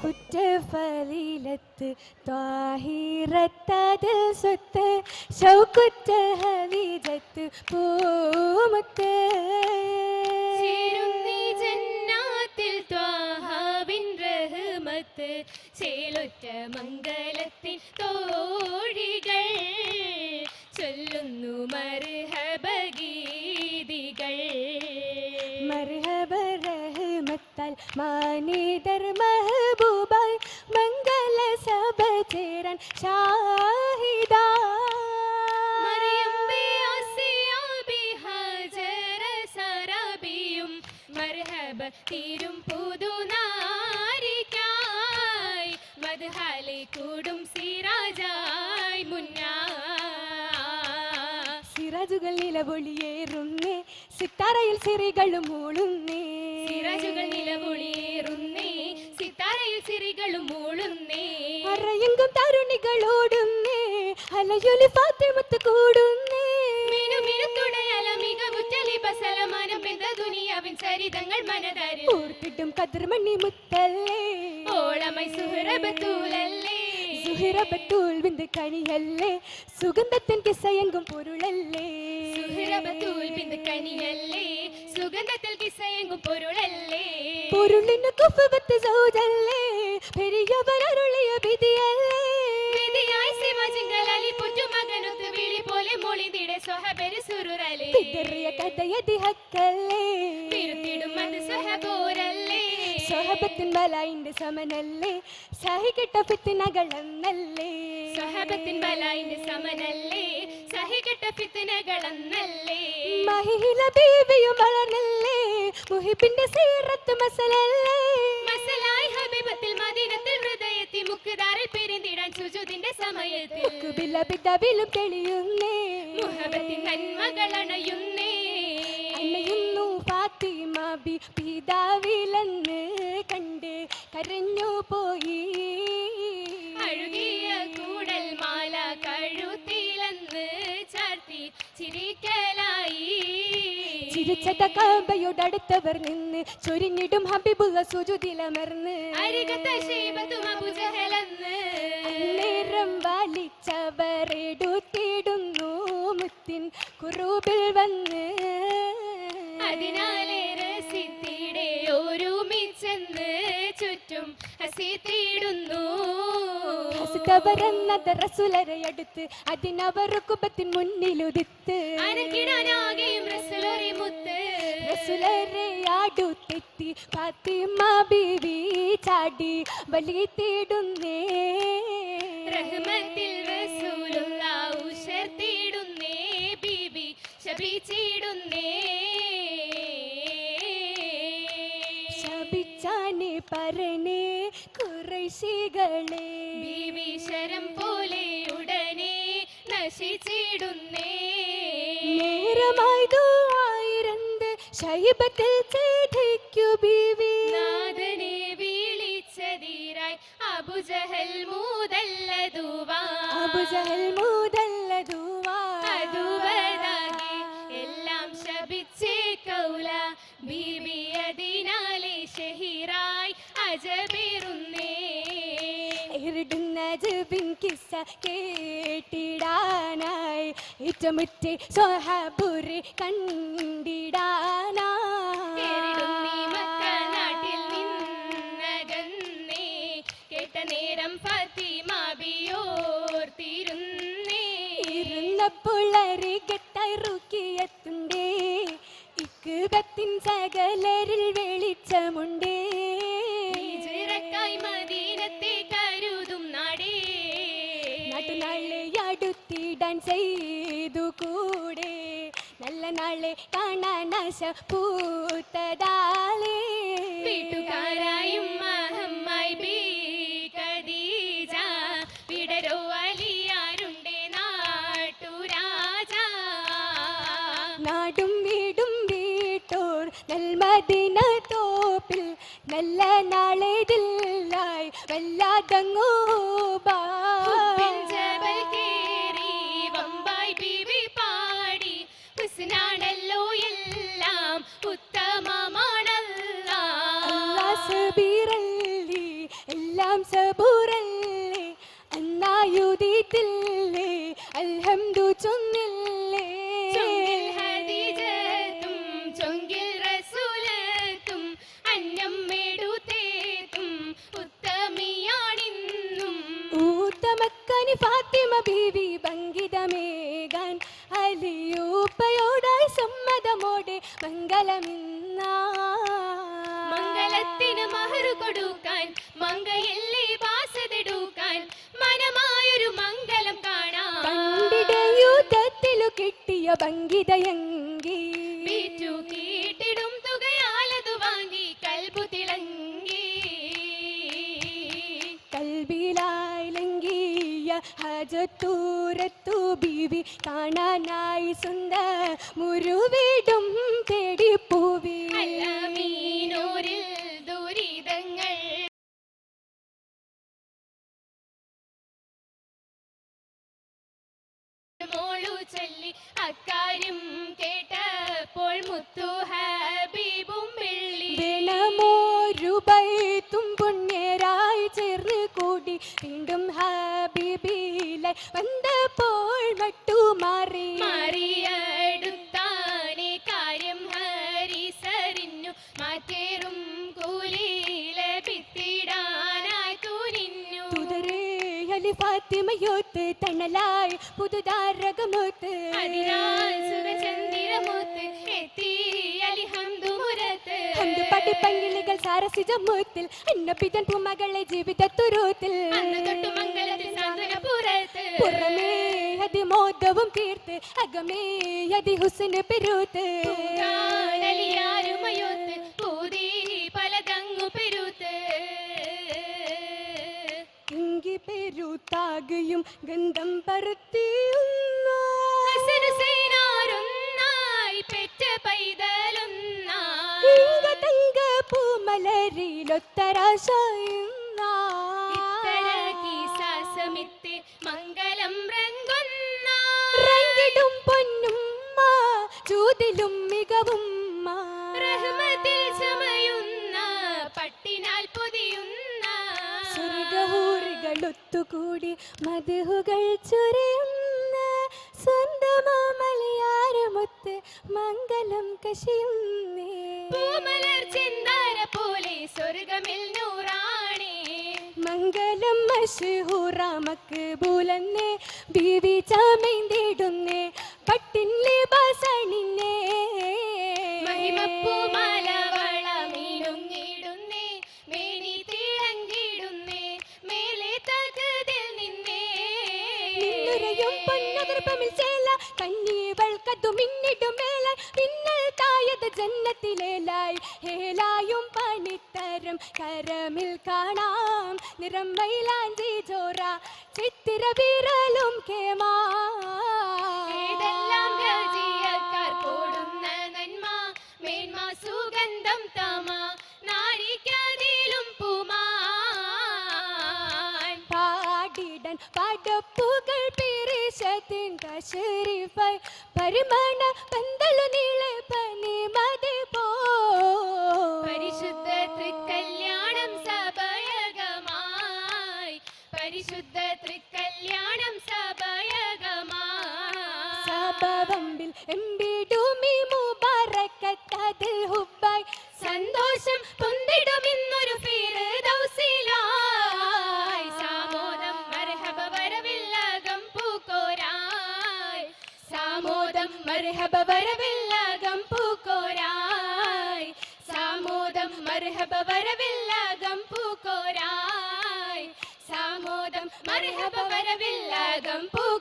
കുറ്റഫലീലത്ത് ത്വാഹിറത്തത് സ്വത്ത് ഷൗക്കുറ്റ ഹലീജത്ത് പൂമുത്ത് ചേലൊറ്റ മംഗലത്തിൽ തോഴികൾ തീരും പുതുനാരിക്കായി മദ്ഹാലെ കൂടും സിരാജായി മുന്നാ. സിറാജുകൾ നിലവൊളിയേറുന്നേ സിത്താരയിൽ സിറികളും മൂളുന്നേ. സിറാജുകൾ നിലവൊളിയേറുന്നേ സിത്താരയിൽ സിറികളും മൂളുന്നേ. അറയെങ്കും തരുണികളോടുന്നേ അലയൊലി ഫാത്തിമത്ത് കൂടുന്നേ. മികവുറ്റലി ബസലമാനം പെന്ത ദുനിയാവിൻ ചരിതങ്ങൾ മനതാരിൽ ഓർത്തിട്ടും കതിർമണി മുത്തല്ലേ ഓളമൈ സുഹറബത്തൂലല്ലേ സുഹിറബത്തൂൾ വിന്ത് കണിയല്ലേ സുഗന്ധത്തിൻ കിസയങ്കും പൊരുളല്ലേ സുഹറബത്തൂൽ ബിന്ദു കനിയല്ലേ സുഗന്ധത്തിൽ കിസയങ്ങും പൊരുളല്ലേ പൊരുളിന് കുഫവത്ത് സൗജല്ലേ പെരിയവർ പിതറിയ കഥയതി ഹക്കല്ലേ തിരുത്തിടും അത് സ്വഹബോരല്ലേ സ്വഹബത്തിൻ ബലായിന്റെ സമനല്ലേ? സഹികെട്ട ഫിത്തിനകളെന്നല്ലേ? സ്വഹബത്തിൻ ബലായിന്റെ സമനല്ലേ? സഹികെട്ട ഫിത്തനകളെന്നല്ലേ? മഹില ബീവിയും വളർന്നല്ലേ? മുഹിബിന്റെ സീറത്ത് മസലല്ലേ? മസലായി ഹബീബത്തിൽ മദീനത്തിൽ ഹൃദയത്തിൽ മുക്കുദാറിൽ പിരിന്തിടാൻ സുജുദിന്റെ സമയത്തിൽ. തെളിയുന്നേ? മുഹബത്തിൻ നന്മകളണയുന്നേ അണയുന്നു ഫാത്തിമ ബി പിതാവിലെന്ന് കണ്ട് കരഞ്ഞു പോയി. അഴുകിയ കൂടൽ മാല കഴുത്തിലെന്ന് ചാർത്തി ചിരിക്കലായി. ചിരിച്ചത കാമ്പയോടടുത്തവർ നിന്ന് ചൊരിഞ്ഞിടും ഹബീബുക സുജുതിലമർന്ന്. അരികത്ത ശൈബത്തും അബുജഹലെന്ന് നേരം വലിച്ചവരെടുത്തിടുന്നു മുത്തിൻ കുറുബിൽ വന്ന് അതിനാലെ രസിത്തിടെ ഒരുമിച്ചെന്ന് ചുറ്റും ഹസിത്തിടുന്നു ഹസിതവരെന്നത് റസുലരയടുത്ത് അതിനവർ കുബത്തിൻ മുന്നിലുദിത്ത് അനക്കിടാനാകെയും റസുലറി മുത്ത്. റസുലരയാടുത്തെത്തി ഫാത്തിമ ബീവി ചാടി ബലി തേടുന്നേ. റഹ്മത്തിൽ റസൂലുള്ള ശപിച്ചിടുന്നേ. ശപിച്ചാനെ പറഞ്ഞേ കുറശികളെ. ബീബി ശരം പോലെ ഉടനെ നശിച്ചിടുന്നേ. നേരമായതു ആയിരണ്ട് ശൈബത്തിൽ ചെയ്തിക്കു ബീവി. നാഥനെ വിളിച്ചതീരായി അബുജഹൽ മൂതല്ലതുവാ. അബുജഹൽ മൂതല്ല ഷഹിറായി അജബേറുന്നേ ഇരുടുന്ന ജബിൻ കിസ്സ കേട്ടിടാനായി. ഇറ്റമുറ്റി നാട്ടിൽ കണ്ടിടാനായി. നേരം ഫാത്തിമ ബിയോർത്തിരുന്നേ ഇക്കുബത്തിൻ സകലരിൽ വെളിച്ചമുണ്ടേ. ഹിജ്റക്കായി മദീനത്തെ കരുതും നാടേ. നാട്ടുനാളെ അടുത്തിടാൻ ചെയ്തു കൂടെ. നല്ല നാളെ കാണാൻ ആശ പൂത്തതാളെ. വീട്ടുകാരായും മഹമ്മായി ബി വിടരോ അലിയാരുണ്ടേ നാട്ടുരാജ. നാടും വീടും വീട്ടോർ നൽമദിനത്തോ നല്ല നാളേതില്ലായി പാടി. ഹുസ്നാണല്ലോ എല്ലാം ഉത്തമമാണല്ല. സബീറല്ലി എല്ലാ സബൂറല്ലേ അന്നായുദീത്തില്ലേ അൽഹംദു ചൊന്നില്ലേ ബീവി ഭംഗിതമേകാൻ അലിയൂപ്പയോടായി സമ്മതമോടെ മംഗളമിന്ന മംഗളത്തിന് മഹറു കൊടുക്കാൻ മങ്കയല്ലേ വാസതെടുക്കാൻ മനമായൊരു മംഗളം കാണാൻ പണ്ടിടെ യുദ്ധത്തിലു കിട്ടിയ ഭംഗിതയങ്കി. കീട്ടിടും ഹജത്തൂരത്തു ബീവി കാണാനായി സുന്ദ മുരുവിടും തേടി പൂവി അല്ലമീനൂരിൽ ദുരിതങ്ങൾ. മോളു ചൊല്ലി അക്കാര്യം കേട്ടപ്പോൾ മുത്തു ഹബീബും വെള്ളി. വേണമോരുബൈത്തും പുണ്യരായി വന്നപ്പോൾ മട്ടുമാറി. മാറിയടുത്താനെ കാര്യം ഹരിസറിഞ്ഞു. മാറ്റേറും കൂലി ഭിത്തിടാനായി തുനിഞ്ഞു. തുതരേ അലി ഫാത്തിമയോത്ത് തണലായി പുതുതാരകമോത്ത്. സുഖചന്ദ്രമൂത്ത് എത്തി അലിഹംദുമുരത്ത് ഹന്ത് പടിപ്പങ്കിളികൾ സാരസിജമൂത്തിൽ. അന്നപ്പിതൻ പൂമകളെ ജീവിതത്തുരൂത്തിൽ. തൊട്ടു സാന്ത്വനപുരത്ത് പുറമേ അതി മോദവും തീർത്ത് അകമേ അതി ഹുസന് പെരുത്ത്. പെരുത്താകയും ഗന്ധം ഹസനുസൈനാരൊന്നായി ചൂതിലും മികവും റഹ്മത്തിൽ ചമയുന്ന പട്ടിനാൽ പൊതിയുന്ന. സ്വർഗഹൂറികളൊത്തുകൂടി മധുഹുകൾ ചൊരിയുന്ന. സ്വന്തമാമലയാരമൊത്ത് മംഗലം കശിയുന്നേ. പൂമലർ ചിന്താര പോലെ സ്വർഗമിൽ നൂറാണേ. മംഗലം മഷഹൂറ ബൂലന്നെ ബീവി ചാമൈന്തിടുന്നേ. പട്ടിൻ ലിബാസണിന്നേ മഹിമപ്പൂമാലവള മീനുങ്ങിടുന്നേ മേനി തിളങ്ങിടുന്നേ മേലെ തകതിൽ നിന്നേ. നിന്നുരയും പൊന്നഗർഭമിൽ ചേല കഞ്ഞീവൾ കതു മിന്നിടും മേല. പിന്നൽ തായത് ജന്നത്തിലേലായി ഹേലായും പണിത്തരം കരമിൽ കാണാം. നിറം മൈലാഞ്ചി ജോറ ചിത്തിര വിരലും കേമാ. പടപ്പുകൾ പേരേശത്തിൻ കശരിഫായി പരിമണ പന്തലു നീള പനി മതി പോ. പരിശുദ്ധ തൃക്കല്യാണം സഭയകമായി. പരിശുദ്ധ തൃക്കല്യാണം സഭയകമായി. സഭവമ്പിൽ എമ്പിടുമി മുബാറക്കത്തതിൽ ഹുബായി. സന്തോഷം പൊന്തിടുമിന്നൊരു മർഹബ വരവില്ലാകം പൂക്കോരായ്. സാമോദം മർഹബ വരവില്ലാകം പൂക്കോരായ്. സാമോദം മർഹബ വരവില്ലാകം പൂക്കോ